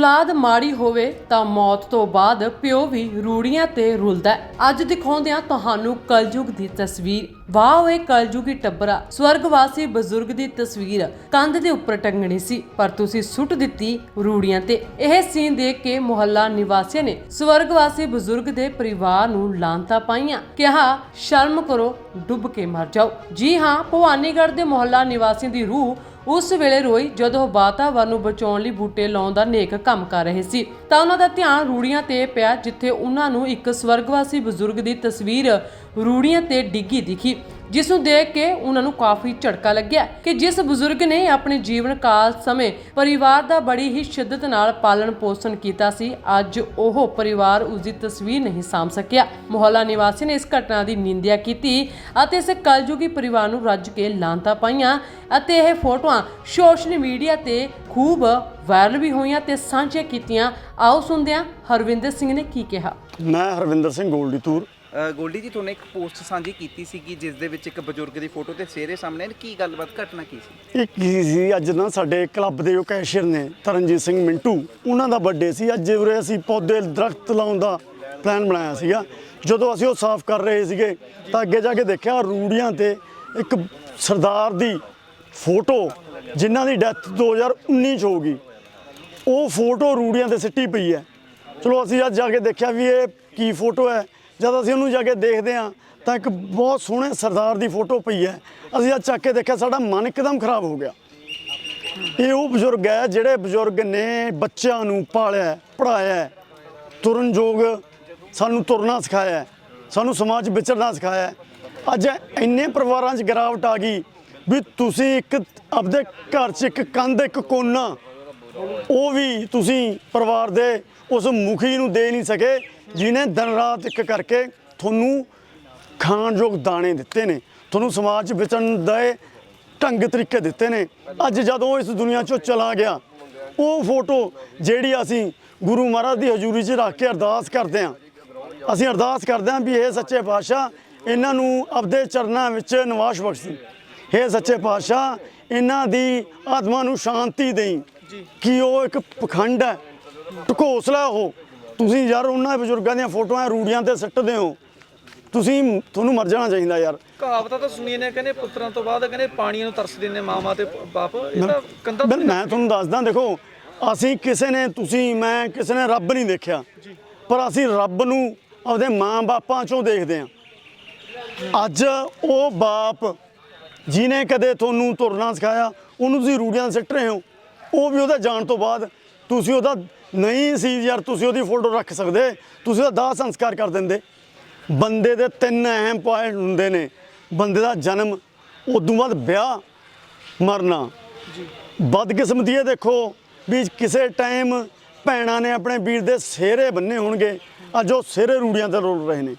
ਔਲਾਦ ਮਾੜੀ ਹੋਵੇ ਤਾਂ ਮੌਤ ਤੋਂ ਬਾਅਦ ਪਿਓ ਵੀ ਰੂੜੀਆਂ ਤੇ ਰੁਲਦਾ ਅੱਜ ਦਿਖਾਉਂਦੇ ਹਾਂ ਤੁਹਾਨੂੰ ਕਲਯੁਗ ਦੀ ਤਸਵੀਰ। ਵਾਹ ਓਏ ਕਲਯੁਗੀ ਟੱਬਰਾ ਸਵਰਗਵਾਸੀ ਬਜ਼ੁਰਗ ਦੀ ਤਸਵੀਰ ਕੰਧ ਦੇ ਉੱਪਰ ਟੰਗਣੀ ਸੀ, ਪਰ ਤੁਸੀਂ ਸੁੱਟ ਦਿੱਤੀ ਰੂੜੀਆਂ ਤੇ। ਇਹ ਸੀਨ ਦੇਖ ਕੇ ਮੁਹੱਲਾ ਨਿਵਾਸੀਆਂ ਨੇ ਸਵਰਗਵਾਸੀ ਬਜ਼ੁਰਗ ਦੇ ਪਰਿਵਾਰ ਨੂੰ ਲਾਂਤਾ ਪਾਈਆਂ। ਕਿਹਾ, ਸ਼ਰਮ ਕਰੋ, ਡੁੱਬ ਕੇ ਮਰ ਜਾਓ। ਜੀ ਹਾਂ, ਭਵਾਨੀਗੜ੍ਹ ਦੇ ਮੁਹੱਲਾ ਨਿਵਾਸੀਆਂ ਦੀ ਰੂਹ ਉਸ ਵੇਲੇ ਰੋਈ ਜਦੋਂ ਵਾਤਾਵਰਨ ਨੂੰ ਬਚਾਉਣ ਲਈ ਬੂਟੇ ਲਾਉਣ ਦਾ ਨੇਕ ਕੰਮ ਕਰ ਰਹੇ ਸੀ। ਤਾਂ ਉਹਨਾਂ ਦਾ ਧਿਆਨ ਰੂੜੀਆਂ ਤੇ ਪਿਆ, ਜਿੱਥੇ ਉਹਨਾਂ ਨੂੰ ਇੱਕ ਸਵਰਗਵਾਸੀ ਬਜ਼ੁਰਗ ਦੀ ਤਸਵੀਰ ਰੂੜੀਆਂ ਤੇ ਡਿੱਗੀ ਦਿਖੀ, ਜਿਸ ਨੂੰ ਦੇਖ ਕੇ ਉਹਨਾਂ ਨੂੰ ਕਾਫੀ ਝਟਕਾ ਲੱਗਿਆ ਕਿ ਜਿਸ ਬਜ਼ੁਰਗ ਨੇ ਆਪਣੇ ਜੀਵਨ ਕਾਲ ਸਮੇਂ ਪਰਿਵਾਰ ਦਾ ਬੜੀ ਹੀ ਸ਼ਿੱਦਤ ਨਾਲ ਪਾਲਣ ਪੋਸ਼ਣ ਕੀਤਾ ਸੀ, ਅੱਜ ਉਹ ਪਰਿਵਾਰ ਉਸ ਦੀ ਤਸਵੀਰ ਨਹੀਂ ਸਾਂਭ ਸਕਿਆ। ਮੁਹੱਲਾ ਨਿਵਾਸੀ ਨੇ ਇਸ ਘਟਨਾ ਦੀ ਨਿੰਦਿਆ ਕੀਤੀ ਅਤੇ ਇਸ ਕਲਯੁਗੀ ਪਰਿਵਾਰ ਨੂੰ ਰੱਜ ਕੇ ਲਾਂਤਾ ਪਾਈਆਂ ਅਤੇ ਇਹ ਫੋਟੋਆਂ ਸੋਸ਼ਲ ਮੀਡੀਆ ਤੇ ਖੂਬ ਵਾਇਰਲ ਵੀ ਹੋਈਆਂ ਤੇ ਸਾਂਝੀਆਂ ਕੀਤੀਆਂ। ਆਓ ਸੁਣਦੇ ਹਾਂ ਹਰਵਿੰਦਰ ਸਿੰਘ ਨੇ ਕੀ ਕਿਹਾ। ਮੈਂ ਹਰਵਿੰਦਰ ਸਿੰਘ ਗੋਲਡੀ ਤੂਰ ਗੋਲਡੀ ਜੀ, ਤੁਹਾਨੂੰ ਇੱਕ ਪੋਸਟ ਸਾਂਝੀ ਕੀਤੀ ਸੀਗੀ, ਜਿਸ ਦੇ ਵਿੱਚ ਇੱਕ ਬਜ਼ੁਰਗ ਦੀ ਫੋਟੋ ਤੇ ਸਿਹਰੇ ਸਾਹਮਣੇ ਕੀ ਗੱਲਬਾਤ, ਘਟਨਾ ਕੀ ਸੀ? ਇਹ ਕੀ ਸੀ? ਅੱਜ ਨਾ ਸਾਡੇ ਕਲੱਬ ਦੇ ਜੋ ਕੈਸ਼ੀਅਰ ਨੇ, ਤਰਨਜੀਤ ਸਿੰਘ ਮਿੰਟੂ, ਉਹਨਾਂ ਦਾ ਬਰਥਡੇ ਸੀ। ਅੱਜ ਉਰੇ ਅਸੀਂ ਪੌਦੇ, ਦਰਖਤ ਲਾਉਣ ਦਾ ਪਲਾਨ ਬਣਾਇਆ ਸੀਗਾ। ਜਦੋਂ ਅਸੀਂ ਉਹ ਸਾਫ਼ ਕਰ ਰਹੇ ਸੀਗੇ, ਤਾਂ ਅੱਗੇ ਜਾ ਕੇ ਦੇਖਿਆ ਰੂੜੀਆਂ ਤੇ ਇੱਕ ਸਰਦਾਰ ਦੀ ਫੋਟੋ, ਜਿਨ੍ਹਾਂ ਦੀ ਡੈਥ 2019 ਚ ਹੋ ਗਈ। ਉਹ ਫੋਟੋ ਰੂੜੀਆਂ ਤੇ ਸਿੱਟੀ ਪਈ ਹੈ। ਚਲੋ ਅਸੀਂ ਅੱਜ ਜਾ ਕੇ ਦੇਖਿਆ ਵੀ ਇਹ ਕੀ ਫੋਟੋ ਹੈ। ਜਦ ਅਸੀਂ ਉਹਨੂੰ ਜਾ ਕੇ ਦੇਖਦੇ ਹਾਂ, ਤਾਂ ਇੱਕ ਬਹੁਤ ਸੋਹਣੇ ਸਰਦਾਰ ਦੀ ਫੋਟੋ ਪਈ ਹੈ। ਅਸੀਂ ਅੱਜ ਚੱਕ ਕੇ ਦੇਖਿਆ, ਸਾਡਾ ਮਨ ਇੱਕਦਮ ਖਰਾਬ ਹੋ ਗਿਆ। ਇਹ ਉਹ ਬਜ਼ੁਰਗ ਹੈ, ਜਿਹੜੇ ਬਜ਼ੁਰਗ ਨੇ ਬੱਚਿਆਂ ਨੂੰ ਪਾਲਿਆ ਪੜਾਇਆ ਤੁਰਨ ਯੋਗ ਸਾਨੂੰ ਤੁਰਨਾ ਸਿਖਾਇਆ ਸਾਨੂੰ ਸਮਾਜ 'ਚ ਵਿਚਰਨਾ ਸਿਖਾਇਆ ਅੱਜ ਇੰਨੇ ਪਰਿਵਾਰਾਂ 'ਚ ਗਿਰਾਵਟ ਆ ਗਈ ਵੀ ਤੁਸੀਂ ਇੱਕ ਆਪਦੇ ਘਰ 'ਚ ਇੱਕ ਕੰਧ, ਇੱਕ ਕੋਨਾ, ਉਹ ਵੀ ਤੁਸੀਂ ਪਰਿਵਾਰ ਦੇ ਉਸ ਮੁਖੀ ਨੂੰ ਦੇ ਨਹੀਂ ਸਕੇ। ਜਿਨੇ ਦਿਨ ਰਾਤ ਇੱਕ ਕਰਕੇ ਤੁਹਾਨੂੰ ਖਾਣ ਯੋਗ ਦਾਣੇ ਦਿੱਤੇ ਨੇ ਤੁਹਾਨੂੰ ਸਮਾਜ ਵਿਚਰਨ ਦੇ ਢੰਗ ਤਰੀਕੇ ਦਿੱਤੇ ਨੇ। ਅੱਜ ਜਦੋਂ ਇਸ ਦੁਨੀਆ 'ਚੋਂ ਚਲਾ ਗਿਆ ਉਹ ਫੋਟੋ ਜਿਹੜੀ ਅਸੀਂ ਗੁਰੂ ਮਹਾਰਾਜ ਦੀ ਹਜ਼ੂਰੀ 'ਚ ਰੱਖ ਕੇ ਅਰਦਾਸ ਕਰਦੇ ਹਾਂ ਅਸੀਂ ਅਰਦਾਸ ਕਰਦੇ ਹਾਂ ਵੀ ਇਹ ਸੱਚੇ ਪਾਤਸ਼ਾਹ ਇਹਨਾਂ ਨੂੰ ਆਪਦੇ ਚਰਨਾਂ ਵਿੱਚ ਨਿਵਾਸ ਬਖਸ਼ੀ। ਇਹ ਸੱਚੇ ਪਾਤਸ਼ਾਹ ਇਹਨਾਂ ਦੀ ਆਤਮਾ ਨੂੰ ਸ਼ਾਂਤੀ ਦੇਈ। ਕਿ ਉਹ ਇੱਕ ਪਖੰਡ ਹੈ ਢਕੋਸਲਾ ਉਹ ਤੁਸੀਂ ਯਾਰ ਉਹਨਾਂ ਬਜ਼ੁਰਗਾਂ ਦੀਆਂ ਫੋਟੋਆਂ ਰੂੜੀਆਂ ਤੇ ਸਿੱਟਦੇ ਹੋ। ਤੁਸੀਂ ਤੁਹਾਨੂੰ ਮਰ ਜਾਣਾ ਚਾਹੀਦਾ ਯਾਰ। ਕਹਾਵਤਾਂ ਤਾਂ ਸੁਣੀਆਂ ਨੇ ਕਹਿੰਦੇ ਪੁੱਤਰਾਂ ਤੋਂ ਬਾਅਦ ਕਹਿੰਦੇ ਪਾਣੀਆਂ ਨੂੰ ਤਰਸਦੇ ਨੇ ਮਾਵਾਂ ਤੇ ਬਾਪ। ਇਹ ਤਾਂ ਕੰਦਾ ਮੈਂ ਤੁਹਾਨੂੰ ਦੱਸਦਾ ਦੇਖੋ ਅਸੀਂ ਕਿਸੇ ਨੇ ਤੁਸੀਂ ਮੈਂ ਕਿਸੇ ਨੇ ਰੱਬ ਨਹੀਂ ਦੇਖਿਆ। ਪਰ ਅਸੀਂ ਰੱਬ ਨੂੰ ਆਪਦੇ ਮਾਂ-ਬਾਪਾਂ ਚੋਂ ਦੇਖਦੇ ਹਾਂ। ਅੱਜ ਉਹ ਬਾਪ ਜਿਨੇ ਕਦੇ ਤੁਹਾਨੂੰ ਤੁਰਨਾ ਸਿਖਾਇਆ ਉਹਨੂੰ ਤੁਸੀਂ ਰੂੜੀਆਂ ਸਿੱਟ ਰਹੇ ਹੋ। ਉਹ ਵੀ ਉਹਦਾ ਜਾਣ ਤੋਂ ਬਾਅਦ ਤੁਸੀਂ ਉਹਦਾ ਨਹੀਂ ਸੀ ਯਾਰ ਤੁਸੀਂ ਉਹਦੀ ਫੋਟੋ ਰੱਖ ਸਕਦੇ। ਤੁਸੀਂ ਉਹਦਾ ਦਾਹ ਸੰਸਕਾਰ ਕਰ ਦਿੰਦੇ। ਬੰਦੇ ਦੇ ਤਿੰਨ ਅਹਿਮ ਪੁਆਇੰਟ ਹੁੰਦੇ ਨੇ। ਬੰਦੇ ਦਾ ਜਨਮ ਉਦੋਂ ਬਾਅਦ ਵਿਆਹ ਮਰਨਾ। ਬਦਕਿਸਮਤੀ ਇਹ ਦੇਖੋ ਵੀ ਕਿਸੇ ਟਾਈਮ ਭੈਣਾਂ ਨੇ ਆਪਣੇ ਵੀਰ ਦੇ ਸਿਹਰੇ ਬੰਨੇ ਹੋਣਗੇ। ਅੱਜ ਉਹ ਸਿਹਰੇ ਰੂੜੀਆਂ ਤੇ ਰੋਲ ਰਹੇ ਨੇ।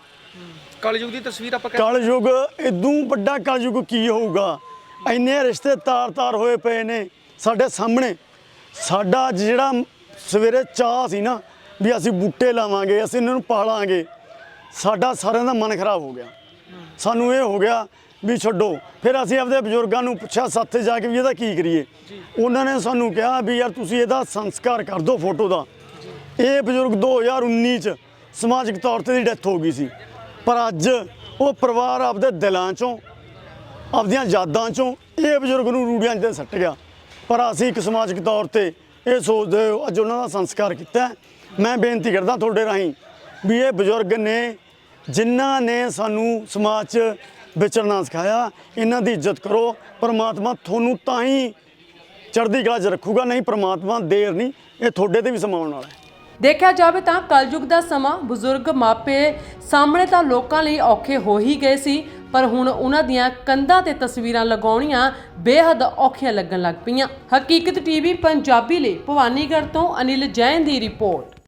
ਕਲਯੁਗ ਦੀ ਤਸਵੀਰ ਆਪਾਂ ਕਲਯੁਗ ਇਦੋਂ ਵੱਡਾ ਕਲਯੁਗ ਕੀ ਹੋਊਗਾ? ਇੰਨੇ ਰਿਸ਼ਤੇ ਤਾਰ-ਤਾਰ ਹੋਏ ਪਏ ਨੇ ਸਾਡੇ ਸਾਹਮਣੇ। ਸਾਡਾ ਅੱਜ ਜਿਹੜਾ ਸਵੇਰੇ ਚਾਹ ਸੀ ਨਾ, ਵੀ ਅਸੀਂ ਬੂਟੇ ਲਾਵਾਂਗੇ, ਅਸੀਂ ਇਹਨਾਂ ਨੂੰ ਪਾਲਾਂਗੇ, ਸਾਡਾ ਸਾਰਿਆਂ ਦਾ ਮਨ ਖਰਾਬ ਹੋ ਗਿਆ। ਸਾਨੂੰ ਇਹ ਹੋ ਗਿਆ ਵੀ ਛੱਡੋ, ਫਿਰ ਅਸੀਂ ਆਪਦੇ ਬਜ਼ੁਰਗਾਂ ਨੂੰ ਪੁੱਛਿਆ, ਸਾਥੇ ਜਾ ਕੇ ਵੀ ਇਹਦਾ ਕੀ ਕਰੀਏ? ਉਹਨਾਂ ਨੇ ਸਾਨੂੰ ਕਿਹਾ ਵੀ ਯਾਰ ਤੁਸੀਂ ਇਹਦਾ ਸੰਸਕਾਰ ਕਰ ਦਿਓ ਫੋਟੋ ਦਾ। ਇਹ ਬਜ਼ੁਰਗ 2019 ਚ ਸਮਾਜਿਕ ਤੌਰ ਤੇ ਦੀ ਡੈਥ ਹੋ ਗਈ ਸੀ। ਪਰ ਅੱਜ ਉਹ ਪਰਿਵਾਰ ਆਪਦੇ ਦਿਲਾਂ ਚੋਂ, ਆਪਦੀਆਂ ਯਾਦਾਂ ਚੋਂ ਇਹ ਬਜ਼ੁਰਗ ਨੂੰ ਰੂੜੀਆਂ 'ਚ ਸੱਟ ਗਿਆ। ਪਰ ਅਸੀਂ ਇੱਕ ਸਮਾਜਿਕ ਤੌਰ ਤੇ ਇਹ ਸੋਚਦੇ ਹੋ ਅੱਜ ਉਹਨਾਂ ਦਾ ਸੰਸਕਾਰ ਕੀਤਾ ਮੈਂ ਬੇਨਤੀ ਕਰਦਾ ਤੁਹਾਡੇ ਰਾਹੀਂ ਵੀ ਇਹ ਬਜ਼ੁਰਗ ਨੇ, ਜਿਨ੍ਹਾਂ ਨੇ ਸਾਨੂੰ ਸਮਾਜ 'ਚ ਵਿਚਰਨਾ ਸਿਖਾਇਆ, ਇਹਨਾਂ ਦੀ ਇੱਜ਼ਤ ਕਰੋ। ਪਰਮਾਤਮਾ ਤੁਹਾਨੂੰ ਤਾਂ ਹੀ ਚੜ੍ਹਦੀ ਕਲਾ 'ਚ ਰੱਖੂਗਾ, ਨਹੀਂ ਪਰਮਾਤਮਾ ਦੇਰ ਨਹੀਂ, ਇਹ ਤੁਹਾਡੇ ਤੇ ਵੀ ਸਮਾਉਣ ਵਾਲਾ ਹੈ। ਦੇਖਿਆ ਜਾਵੇ ਤਾਂ ਕਲਯੁਗ ਦਾ ਸਮਾਂ ਬਜ਼ੁਰਗ ਮਾਪੇ ਸਾਹਮਣੇ ਤਾਂ ਲੋਕਾਂ ਲਈ ਔਖੇ ਹੋ ਹੀ ਗਏ ਸੀ। ਪਰ ਹੁਣ ਉਹਨਾਂ ਦੀਆਂ ਕੰਧਾਂ ਤੇ ਤਸਵੀਰਾਂ ਲਗਾਉਣੀਆਂ ਬੇਹੱਦ ਔਖੀਆਂ ਲੱਗਣ ਲੱਗ ਪਈਆਂ। ਹਕੀਕਤ ਟੀਵੀ, ਪੰਜਾਬੀ ਲਈ ਭਵਾਨੀਗੜ੍ਹ ਤੋਂ ਅਨਿਲ ਜੈਨ ਦੀ ਰਿਪੋਰਟ।